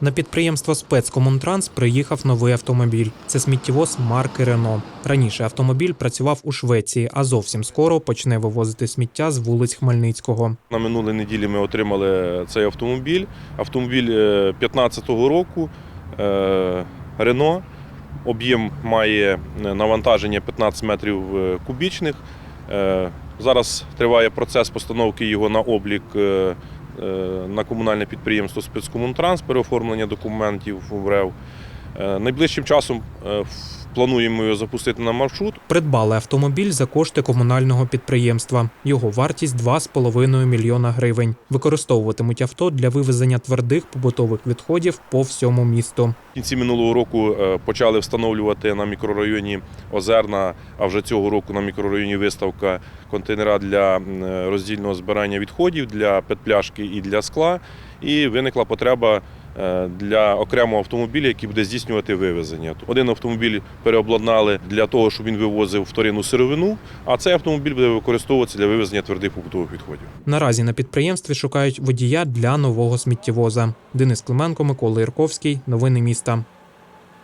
На підприємство спецкомунтранс приїхав новий автомобіль. Це сміттєвоз марки Рено. Раніше автомобіль працював у Швеції, а зовсім скоро почне вивозити сміття з вулиць Хмельницького. На минулій неділі ми отримали цей автомобіль. Автомобіль 2015 року е, Рено. Об'єм має е, навантаження 15 метрів е, кубічних. Е, Зараз триває процес постановки його на облік е, е, на комунальне підприємство спецкомунтранс, переоформлення документів в РЕВ. Е, Найближчим часом е, плануємо його запустити на маршрут. Придбали автомобіль за кошти комунального підприємства. Його вартість 2,5 мільйона гривень. Використовуватимуть авто для вивезення твердих побутових відходів по всьому місту. В кінці минулого року е, почали встановлювати на мікрорайоні Озерна, а вже цього року на мікрорайоні виставка контейнера для е, роздільного збирання відходів для петпляшки і для скла. І виникла потреба для окремого автомобіля, який буде здійснювати вивезення. Один автомобіль переобладнали для того, щоб він вивозив вторинну сировину, а цей автомобіль буде використовуватися для вивезення твердих побутових відходів. Наразі на підприємстві шукають водія для нового сміттєвоза. Денис Клименко, Микола Ірковський. Новини міста.